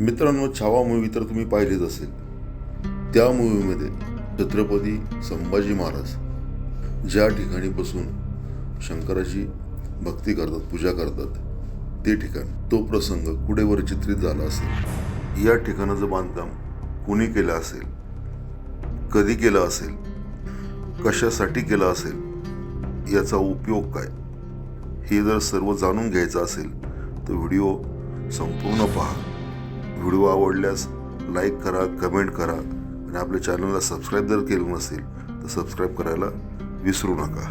मित्रांनो छावा मूवी तर तुम्ही पाहिलीच असेल. त्या मूवीमध्ये छत्रपती संभाजी महाराज ज्या ठिकाणी बसून शंकराची भक्ती करतात पूजा करतात ते ठिकाण तो प्रसंग कुठेवर चित्रित झाला असेल? या ठिकाणाचं बांधकाम कुणी केलं असेल? कधी केलं असेल? कशासाठी केलं असेल? याचा उपयोग काय? हे जर सर्व जाणून घ्यायचं असेल तर व्हिडिओ संपूर्ण पहा. व्हिडिओ आवडल्यास लाईक करा कमेंट करा आणि आपल्या चॅनलला सबस्क्राईब जर केलं नसेल तर सबस्क्राईब करायला विसरू नका.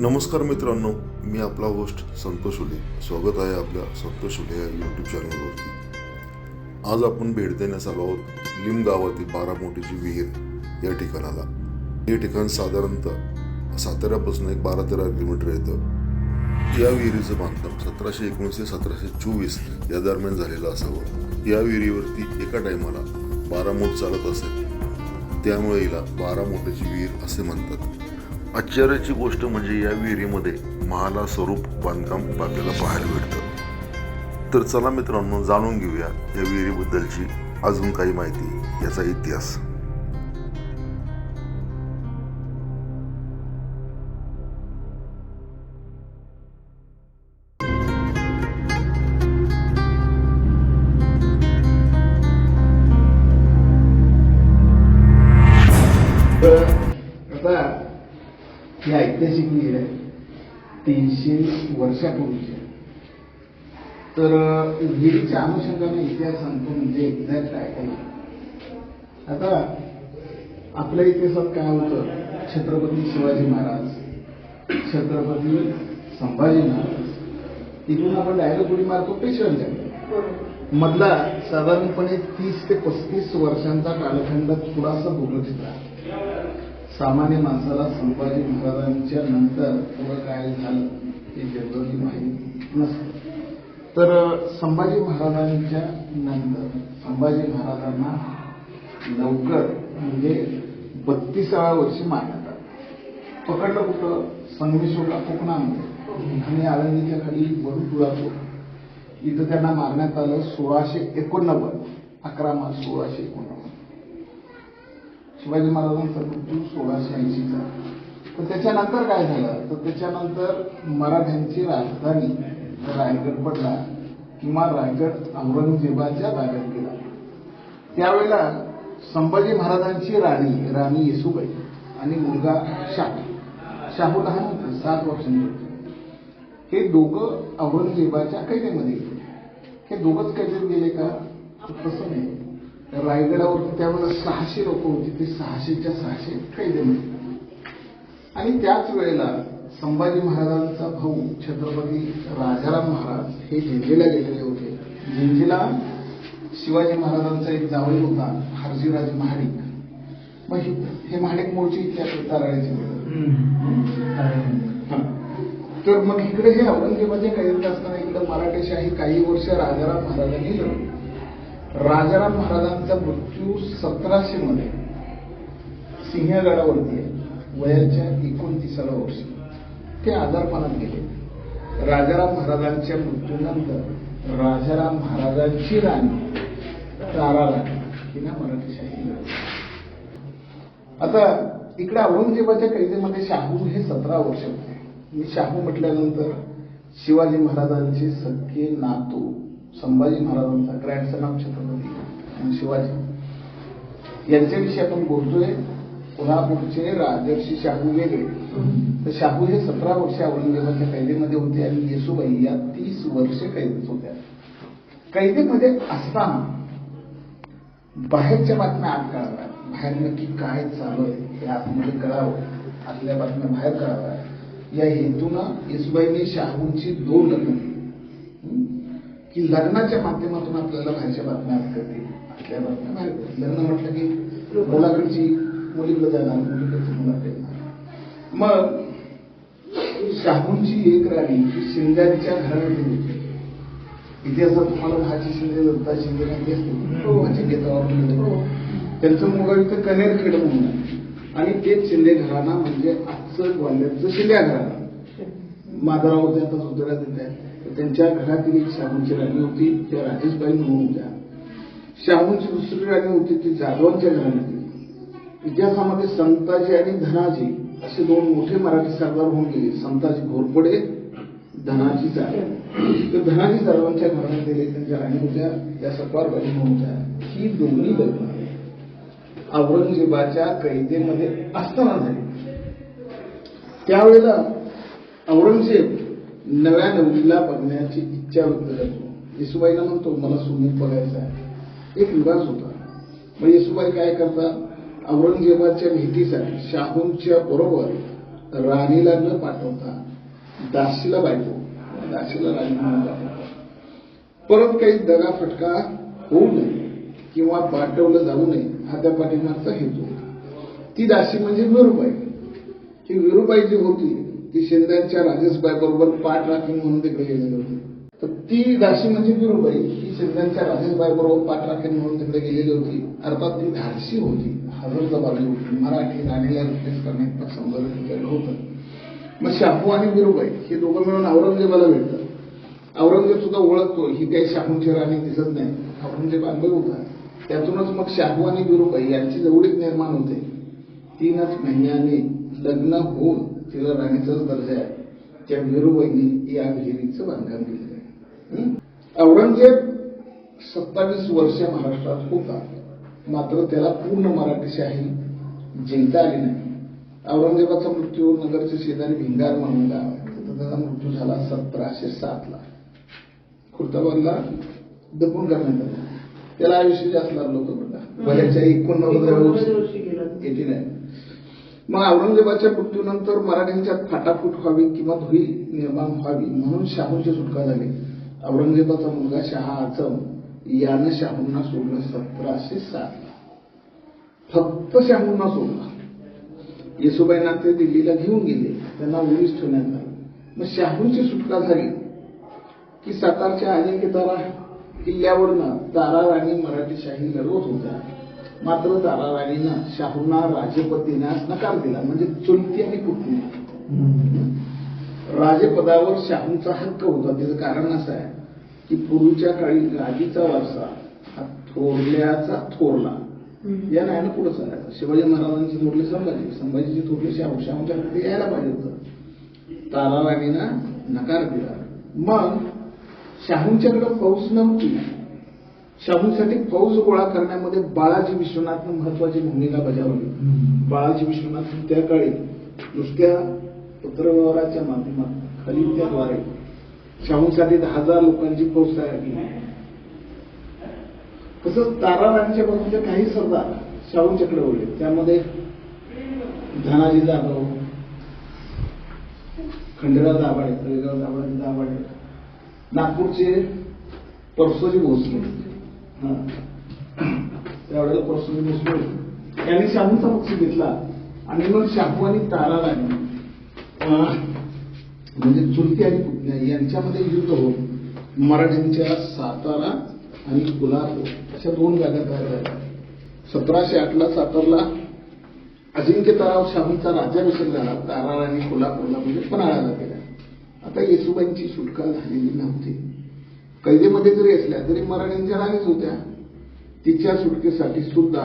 नमस्कार मित्रांनो मी आपला होस्ट संतोष उले. स्वागत आहे आपल्या संतोष उले या यूट्यूब चॅनलवरती आज आपण भेट देण्यास आलो आहोत लिम गावातील बारामोटीची विहीर या ठिकाणाला. हे ठिकाण साधारणतः साताऱ्यापासून एक बारा तेरा किलोमीटर येतं. या विहिरीचं बांधकाम सतराशे एकोणीस ते सतराशे चोवीस या दरम्यान झालेलं असावं. या विहिरीवरती एका टायमाला बारा मोठ चालत असेल. त्यामुळे हिला बारा मोठ्याची विहीर असे म्हणतात. आश्चर्याची गोष्ट म्हणजे या विहिरीमध्ये महाला स्वरूप बांधकाम आपल्याला पाहायला भेटतं. तर चला मित्रांनो जाणून घेऊया या विहिरीबद्दलची अजून काही माहिती याचा इतिहास. ऐतिहासिक विहीर आहे तीनशे वर्षापूर्वीची. तर विहिरीच्या अनुषंगाने इतिहास सांगतो म्हणजे एक्झॅक्ट काय काय. आता आपल्या इतिहासात काय होतं? छत्रपती शिवाजी महाराज छत्रपती संभाजी महाराज इथून आपण डायरेक्ट उडी मारतो पेशव्यांच्या. मधला साधारणपणे तीस ते पस्तीस वर्षांचा कालखंड थोडासा दुर्लक्षित राहतो. सामान्य माणसाला संभाजी महाराजांच्या नंतर पुढं काय झालं हे जनरली माहीत नसतं. तर संभाजी महाराजांच्या नंतर संभाजी महाराजांना लवकर म्हणजे बत्तीसाव्या वर्षी मारण्यात आलं. पकडलं कुठं? संगमेश्वरला कोकणामध्ये आणि आळंदीच्या खाली वरुपुरातूर इथं त्यांना मारण्यात आलं सोळाशे एकोणनव्वद. अकरा मार्च सोळाशे एकोणनव्वद. शिवाजी महाराजांचा मृत्यू सोळाशे ऐंशीचा. तर त्याच्यानंतर काय झालं? तर त्याच्यानंतर मराठ्यांची राजधानी रायगड पडला किंवा रायगड औरंगजेबाच्या ताब्यात गेला त्यावेळेला संभाजी महाराजांची राणी राणी येसुबाई आणि मुलगा शाहू. शाहू लहान होते सात वर्षांचे होते. हे दोघं औरंगजेबाच्या कैदेमध्ये गेले. हे दोघंच कैदेत गेले का? तसं नाही. रायगडावरती त्यावेळेला सहाशे लोक होती ते सहाशेच्या सहाशे कैदेमध्ये आणि त्याच वेळेला संभाजी महाराजांचा भाऊ छत्रपती राजाराम महाराज हे झेंजेला गेलेले होते. झेंजेला शिवाजी महाराजांचा एक जावई होता हरजीराज महाडिक. मग हे- महाडिक मूळची ताराळ्याची तर मग इकडे हे औरंगजेबाच्या कैदेत असताना इकडे मराठेशाही काही वर्ष राजाराम महाराजांनी लढवली. राजाराम महाराजांचा मृत्यू सतराशे मध्ये सिंहगडावरती आहे वयाच्या एकोणतीसाव्या वर्षी ते आजारपणात गेले. राजाराम महाराजांच्या मृत्यूनंतर राजाराम महाराजांची राणी तारा राणी हिला मराठी शाही आता इकडे औरंगजेबाच्या कैदेमध्ये शाहू हे सतरा वर्ष होते. मी शाहू म्हटल्यानंतर शिवाजी महाराजांचे सख्खे नातू संभाजी महाराजांचा ग्रँडसन ऑफ छत्रपती आणि शिवाजी. यांच्याविषयी आपण बोलतोय कोल्हापूरचे राजर्षी शाहू वेगळे. तर शाहू हे सतरा वर्षे औरंगजेबाच्या कैदेमध्ये होते आणि येसुबाई या तीस वर्षे कैदेत होत्या. कैदेमध्ये असताना बाहेरच्या बातम्या आत कळाव्या बाहेर नक्की काय चालू आहे हे आतमध्ये म्हणजे कळावं. आतल्या बातम्या बाहेर कळाव्या या हेतूनं येसुबाईने शाहूंची दोन लग्न केली. की लग्नाच्या माध्यमातून आपल्याला बाहेरच्या बातम्या आत करतील आतल्या बातम्या बाहेर लग्न म्हटलं की मुलाकडची मुलीकडे जाणार मुलीकडची मुलाकडे मग शाहूंची एक राणी ही शिंद्यांच्या घराण्यातील होती. इतिहासात तुम्हाला भाजी शिंदे दत्ता शिंदे माहिती असते भाजी घेता त्यांचं मुलं इथं कनेरखेड म्हणून आहे. आणि तेच शिंदे घराणा म्हणजे आजचं ग्वाल्हेरचं शिंदे घराणा. माधवराव सुधारात येत आहेत तर त्यांच्या घरातील एक शाहूंची राणी होती त्या राजेशबाई म्हणून होत्या. शाहूंची दुसरी राणी होती ती जाधवांच्या घराण्यातली इतिहासामध्ये संताजी आणि धनाजी असे दोन मोठे मराठी सरदार होऊन गेले. संताजी घोरपडे धनाजी जाधव. तर धनाजी जाधवांच्या घराण्यात त्यांच्या राणी होत्या त्या सत्वारबाई म्हणून होत्या. ही दोन्ही लग्न औरंगजेबाच्या कैदेमध्ये असताना झाली. त्यावेळेला औरंगजेब नव्या नवरीला बघण्याची इच्छा व्यक्त करतो. येसुबाईला म्हणतो मला सुनील बघायचा आहे. एक विवास होता. मग येसुबाई काय करतात? औरंगजेबाच्या भेटीसाठी शाहूंच्या बरोबर राणीला न पाठवता दासीला बायको दासीला राणी म्हणून परत काही दगा फटका होऊ नये किंवा पाठवलं जाऊ नये हा त्या पाठिंबाचा हेतू होता. ती दासी म्हणजे विरुबाई. ही विरुबाई जी होती ती शिंद्यांच्या राजेशबाई बरोबर पाठ राखी म्हणून तिकडे गेलेली होती. तर ती धाडशी म्हणजे विरुबाई ही शिंद्यांच्या राजेशबाई बरोबर पाठ राखी म्हणून तिकडे गेलेली होती. अर्थात ती धाडशी होती. हजर जबाबी होती. मराठी राणीला रिप्लेस करण्यात समजा तिच्याकडे होतं. मग शाहू आणि विरुबाई हे दोघं मिळून औरंगजेबाला भेटतात. औरंगजेब सुद्धा ओळखतो. ही काही शाहूंची राणी दिसत नाही. औरंगजेब अनुभव होता. त्यातूनच मग शाहू आणि विरुबाई यांची जवळीक निर्माण होते. तीनच महिन्याने लग्न होऊन तिला राणीचाच दर्जा आहे. त्या विरुबाईंनी या विहिरीचं बांधकाम केलं आहे? औरंगजेब सत्तावीस वर्ष महाराष्ट्रात होता. मात्र त्याला पूर्ण मराठीशाही जिंकता आली नाही. औरंगजेबाचा मृत्यू नगरचे शेजारी भिंगार म्हणून गाव आहे. तिथं त्याचा मृत्यू झाला सतराशे सातला खुर्दाबादला दफन करण्यात आलं. त्याला आयुष्य जास्त लागलं होतं बघा. बऱ्याचशा एकोणनव्वद एटी नाईन मग औरंगजेबाच्या मृत्यूनंतर मराठ्यांच्यात फाटाफूट व्हावी किंवा धुई निर्माण व्हावी म्हणून शाहूंची सुटका झाली. औरंगजेबाचा मुलगा शहा आझम यानं शाहूंना सोडलं सतराशे सातला फक्त शाहूंना सोडला. येसुबाईंना ते दिल्लीला घेऊन गेले. त्यांना उरीस ठेवण्यात आलं. मग शाहूंची सुटका झाली की सातारच्या अनेकतारा किल्ल्यावरनं तारा राणी मराठीशाही लढवत होत्या. मात्र तारा राणीनं शाहूंना देण्यास नकार दिला. म्हणजे चुलती आणि पुतणी. राजेपदावर शाहूंचा हक्क होता. त्याचं कारण असं आहे की पूर्वीच्या काळी गादीचा वारसा हा थोरल्याचा थोरला. या नाही पुढे चालायचं. शिवाजी महाराजांचे थोरले संभाजी. संभाजीचे थोरले शाहू. शाहूंच्याकडे यायला पाहिजे होतं. तारा राणीनं नकार दिला. मग शाहूंच्याकडे फौज नव्हती. शाहूंसाठी फौज गोळा करण्यामध्ये बाळाजी विश्वनाथनं महत्वाची भूमिका बजावली. बाळाजी विश्वनाथ त्या काळी नुसत्या पत्रव्यवहाराच्या माध्यमात खलित्याद्वारे शाहूंसाठी दहा हजार लोकांची फौज तयार केली. तसंच तारा राणीच्या बाजूचे काही सरदार शाहूंच्याकडे होते त्यामध्ये धनाजी जाधव खंडेराव दाभाडे तळेगाव दाभाडे दाभाडे. नागपूरचे परसोजी भोसले. त्यावेळेला परसोजी भोसले त्यांनी शाहूचा पक्ष घेतला आणि मग शाहू आणि तारा लागली म्हणजे चुलती आणि पुतण्या यांच्यामध्ये युद्ध होऊन मराठ्यांच्या सातारा आणि कोल्हापूर अशा दोन जागा तयार झाल्या. सतराशे आठला सातारला अजिंक्य तराव शाहूंचा राज्याभिषेक झाला. तारा आणि कोल्हापूरला म्हणजे पन्हाळ्याला गेल्या. आता येसुबाईंची सुटका झालेली नव्हती. कैदेमध्ये जरी असल्या तरी मराठ्यांच्या राणीच होत्या तिच्या सुटकेसाठी सुद्धा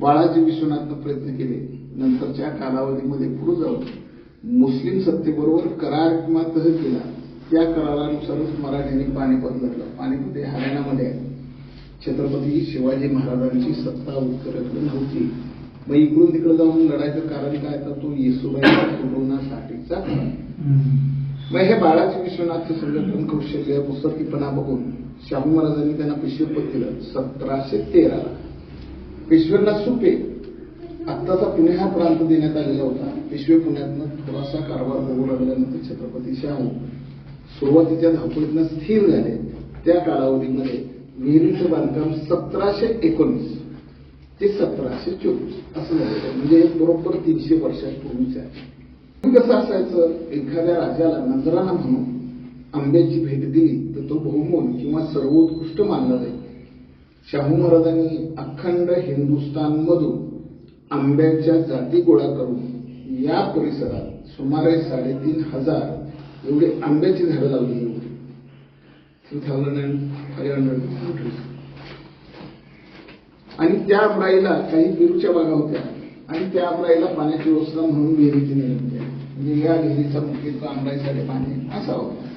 बाळाजी विश्वनाथनं प्रयत्न केले. नंतरच्या कालावधीमध्ये पुढे जाऊन मुस्लिम सत्तेबरोबर करार किंवा तह केला. त्या करारानुसारच मराठ्यांनी पानिपत लढलं पानिपत हे हरियाणामध्ये आहे. छत्रपती शिवाजी महाराजांची सत्ता उत्तरेकडे नव्हती मग इकडून तिकडे जाऊन लढायचं कारण काय? तर तो येसुबाईला सोडवण्यासाठीचा मग हे बाळाजी विश्वनाथ संघटन कौशल्य पुस्तकीपणा बघून शाहू महाराजांनी त्यांना पेशवेपद दिलं सतराशे तेराला पेशव्यांना सुपे आत्ताचा पुणे हा प्रांत देण्यात आलेला होता. पिशवे पुण्यातनं थोडासा कारभार बघू लागल्यानंतर छत्रपती शाहू सुरुवातीच्या धावपळीतनं स्थिर झाले. त्या कालावधीमध्ये विहिरीचं बांधकाम सतराशे एकोणीस ते सतराशे चोवीस असं झालेलं म्हणजे बरोबर तीनशे वर्षापूर्वीचं आहे. कसं असायचं एखाद्या राजाला नजराना म्हणून आंब्याची भेट दिली तर तो बहुमोल किंवा सर्वोत्कृष्ट मानला जाईल. शाहू महाराजांनी अखंड हिंदुस्थानमधून आंब्याच्या जाती गोळा करून या परिसरात सुमारे साडेतीन हजार एवढी आंब्याची झाडं लावली होती. थाउजंड अँड फाईव्ह हंड्रेड आणि त्या आमराईला काही बिरूच्या बागा होत्या. आणि त्या आमराईला पाण्याची व्यवस्था म्हणून विहिरीची निर्मिती म्हणजे या विहिरीचा मुख्य तो आमराईसाठी पाणी असावं. होता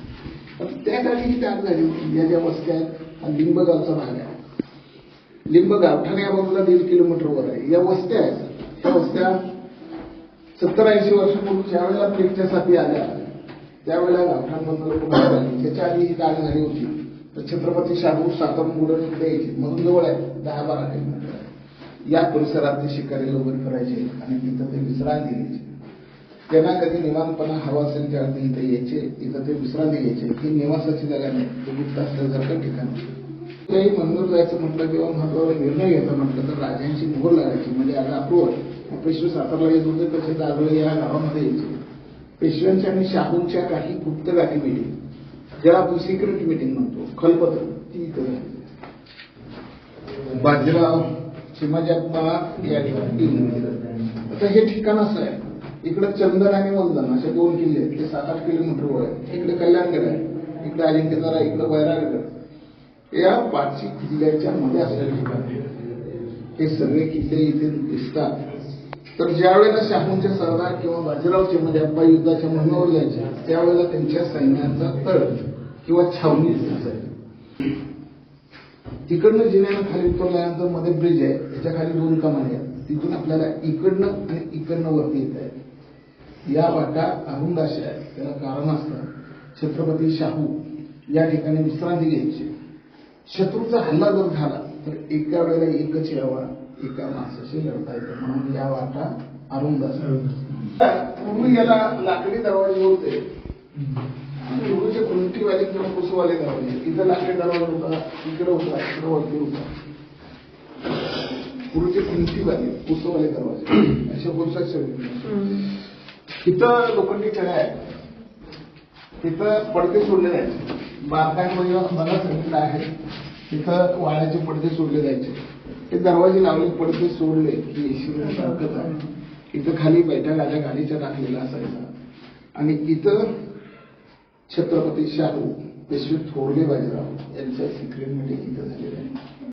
पण त्या ही तयार झाली होती. या ज्या वस्त्या आहेत हा लिंबगावचा भाग आहे. लिंब गावठाण या बाजूला दीड किलोमीटरवर आहे. या वस्त्या आहेत. त्या वस्त्या सत्तर ऐंशी वर्षापूर्वी ज्या वेळेला प्लेगच्या साथी आल्या त्यावेळेला गावठाण बंद लोक बाहेर त्याच्या आधी ही दाग झाली होती. तर छत्रपती शाहू सातारा मुलं इकडे यायची. म्हणून जवळ आहे. दहा बारा किलोमीटर या परिसरात ते शिकारी लवकर करायचे आणि तिथं ते विसरायला घ्यायचे. त्यांना कधी निवांतपणा हवा असेल त्यावेळी ते इथे यायचे इथं ते विश्रांती घ्यायचे ही निवासाची जागा नाही. ते गुप्त असल्यासारखं ठिकाण. आहे. कुठल्याही मंदिर जायचं म्हटलं किंवा महत्त्वाचा निर्णय घ्यायचा म्हटलं तर राजांची मोहर लागायची. म्हणजे आता अप्रुव्हल पेशवे सातारला येत होते तसे दादोळे या गावामध्ये यायचे. पेशव्यांच्या आणि शाहूंच्या काही गुप्त गाठी मिटिंग ज्याला आपण सिक्रेट मिटिंग म्हणतो. खलपत्र ती इथं झाली. बाजीराव चिमाजप्पा या ठिकाणी. आता हे ठिकाण असं आहे. इकडे चंदन आणि वंदन असे दोन किल्ले आहेत. ते सात आठ किलोमीटरवर आहे इकडे कल्याणगड आहे. इकडे अजिंक्यतारा इकडे बैरागड या पाचही किल्ल्याच्या मध्ये असलेले ठिकाण हे सगळे किल्ले इथे दिसतात. तर ज्यावेळेला शाहूंचे सरदार किंवा बाजीरावचे म्हणजे अब्बा युद्धाच्या मोहिमेवर जायचे त्यावेळेला त्यांच्या सैन्याचा तळ किंवा छावणी तिकडनं जिन्यानं खाली उतरल्यानंतरमध्ये ब्रिज आहे. त्याच्याखाली दोन कमानी आहेत. तिथून आपल्याला इकडनं आणि इकडनं वरती येत आहे या वाटा अरुंद अशा आहेत. त्याला कारण असतं. छत्रपती शाहू या ठिकाणी विश्रांती घ्यायची. शत्रूचा हल्ला जर झाला तर एका वेळेला एकच यावा एका माणसाशी लढता येतं. म्हणून या वाटा अरुंद असतात. पूर्वी याला लाकडी दरवाजे होते. पूर्वीचे कुंटीवाले किंवा कुसवाले दरवाजे. इथं लाकडी दरवाजा होता इकडे होता इकडे वरती होता. पूर्वीचे कुंटीवाले कुसवाले दरवाजे. अशा पुरुषाचे इथं लोखंडी छड्या आहेत. तिथं पडदे सोडले जायचे बारकाईमध्ये मला सांगितलं आहे. तिथं वाळ्याचे पडदे सोडले जायचे. ते दरवाजे लावले पडदे सोडले की येशी सारखंच आहे. इथं खाली बैठा गाड्या गाडीच्या टाकलेला असायचा आणि इथं छत्रपती शाहू पेशवे थोरले बाजीराव यांचं सिक्रेट मीटिंग इथं झालेलं आहे.